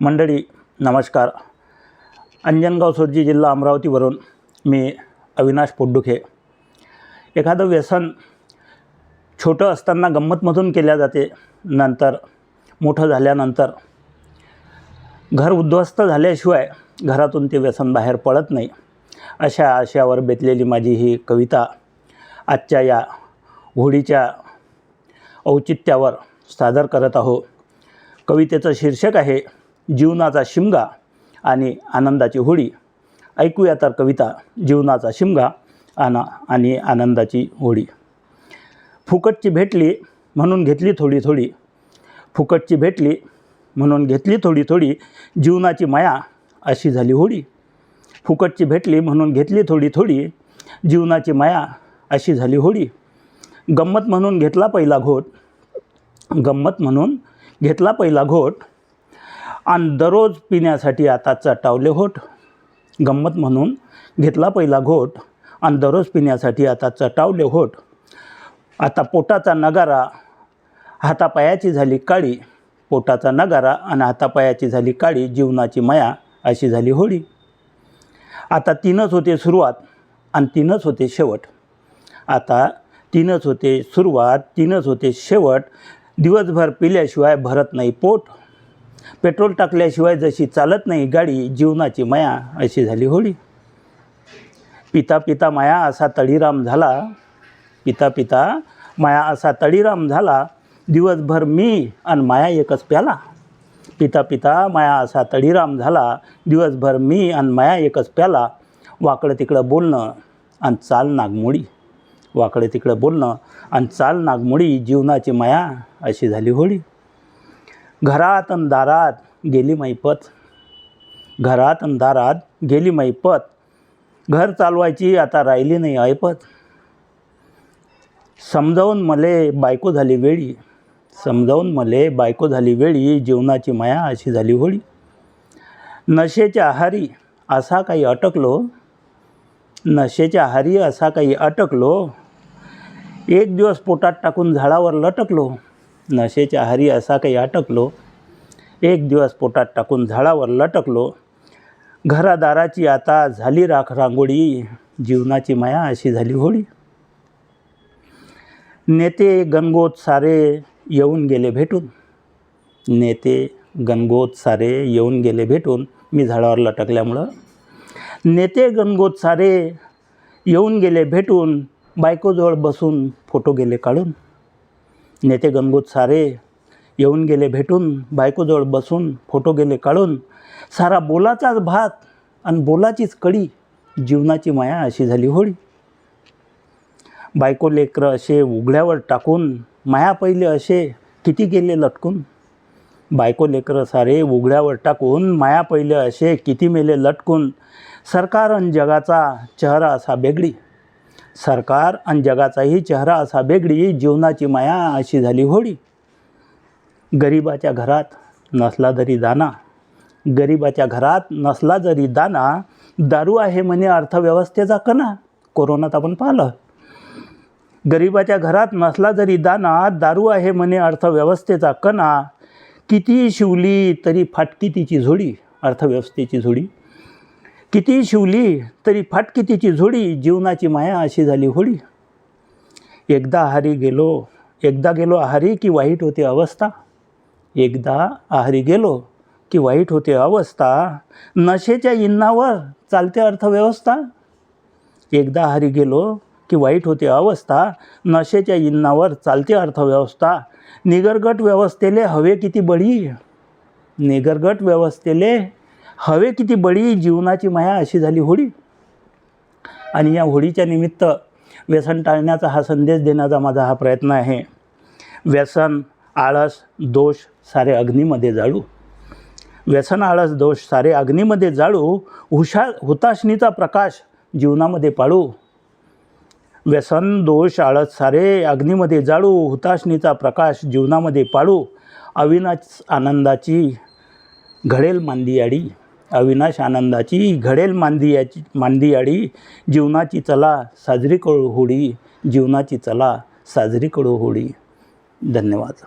मंडळी नमस्कार. अंजनगाव सोर्जी जिल्हा अमरावतीवरून मी अविनाश पोड्डुखे एखादं व्यसन छोटं असताना गंमतमधून केल्या जाते नंतर मोठं झाल्यानंतर. घर उद्ध्वस्त झाल्याशिवाय घरातून ते व्यसन बाहेर पडत नाही. अशा आशयावर बेतलेली माझी ही कविता आजच्या या होळीच्या औचित्यावर सादर करत आहो. कवितेचं शीर्षक आहे जीवनाचा शिमगा आणि आनंदाची होळी ऐकूया तर कविता जीवनाचा शिमगा आना आणि आनंदाची होळी फुकटची भेटली म्हणून घेतली थोडी थोडी. फुकटची भेटली म्हणून घेतली थोडी थोडी. जीवनाची माया अशी झाली होळी फुकटची भेटली म्हणून घेतली थोडी थोडी. जीवनाची माया अशी झाली होळी गंमत म्हणून घेतला पहिला घोट. गंमत म्हणून घेतला पहिला घोट. आणि दररोज पिण्यासाठी आता चटावले होट. गंमत म्हणून घेतला पहिला घोट आणि दररोज पिण्यासाठी आता चटावले होट. आता पोटाचा नगारा हातापायाची झाली काळी. पोटाचा नगारा आणि हातापायाची झाली काळी जीवनाची माया अशी झाली होळी. आता तीनच होते सुरुवात आणि तीनच होते शेवट. आता तीनच होते सुरुवात तीनच होते शेवट. दिवसभर पिल्याशिवाय भरत नाही पोट. पेट्रोल टाकल्याशिवाय जशी चालत नाही गाडी जीवनाची माया अशी झाली होळी. पिता पिता माया असा तळीराम झाला. पिता पिता माया असा तळीराम झाला. दिवसभर मी आणि माया एकच प्याला. पिता पिता माया असा तळीराम झाला. दिवसभर मी आणि माया एकच प्याला. वाकडं तिकडं बोलणं आणि चाल नागमोडी. वाकडं तिकडं बोलणं आणि चाल नागमोडी जीवनाची माया अशी झाली होळी. घरात अन दारात गेली मैपत. घरात अन दारात गेली मैपत. घर चालवायची आता राहिली नाही ऐपत समजावून मले बायको झाली वेळी. समजावून मले बायको झाली वेळी जीवनाची माया अशी झाली होळी. नशेच्या आहारी असा काही अटकलो. नशेच्या आहारी असा काही अटकलो. एक दिवस पोटात टाकून झाडावर लटकलो. नशेच्या आहारी असा काही अटकलो. एक दिवस पोटात टाकून झाडावर लटकलो. घरादाराची आता झाली राख रांगोळी जीवनाची माया अशी झाली होळी. नेते गणगोत सारे येऊन गेले भेटून. नेते गणगोत सारे येऊन गेले भेटून मी झाडावर लटकल्यामुळं. नेते गणगोत सारे येऊन गेले भेटून बायकोजवळ बसून फोटो गेले काढून. नेते गणगोत सारे येऊन गेले भेटून बायकोजवळ बसून फोटो गेले काढून. सारा बोलाचाच भात आणि बोलाचीच कडी जीवनाची माया अशी झाली होळी. बायको लेकरं असे उघड्यावर टाकून माया पहिले असे किती गेले लटकून. बायको लेकरं सारे उघड्यावर टाकून माया पहिले असे किती मेले लटकून. सरकार आणि जगाचा चेहरा असा बेगडी. सरकार आणि जगाचाही चेहरा असा बेगडी जीवनाची माया अशी झाली होळी. गरिबाच्या घरात नसला जरी दाना गरिबाच्या घरात नसला जरी दाना दारू आहे म्हणे अर्थव्यवस्थेचा कणा. कोरोनात आपण पाहिलं. गरिबाच्या घरात नसला जरी दाना दारू आहे म्हणे अर्थव्यवस्थेचा कणा. किती शिवली तरी फाटकी तिची झोडी अर्थव्यवस्थेची झोडी. किती शिवली तरी फाटकी तिची झोडी जीवनाची माया अशी झाली होळी एकदा आहारी गेलो एकदा गेलो आहारी की वाईट होते अवस्था. एकदा आहारी गेलो की वाईट होते अवस्था. नशेच्या इंनावर चालते अर्थव्यवस्था. एकदा आहारी गेलो की वाईट होते अवस्था. नशेच्या इंनावर चालते अर्थव्यवस्था. निगरगट व्यवस्थेले हवे किती बळी. निगरगट व्यवस्थेले हवे किती बळी जीवनाची माया अशी झाली होळी आणि या होळीच्या निमित्त व्यसन टाळण्याचा हा संदेश देण्याचा माझा हा प्रयत्न आहे. व्यसन आळस दोष सारे अग्नीमध्ये जाळू. व्यसन आळस दोष सारे अग्नीमध्ये जाळू. हुशा हुताशनीचा प्रकाश जीवनामध्ये पाळू. व्यसन दोष आळस सारे अग्नीमध्ये जाळू. हुताशनीचा प्रकाश जीवनामध्ये पाळू. अविनाश आनंदाची घडेल मांदियाडी अविनाश आनंदाची घडेल मांदियाची मांदियाडी जीवनाची चला साजरी कळू होळी जीवनाची चला साजरी कळू होळी धन्यवाद.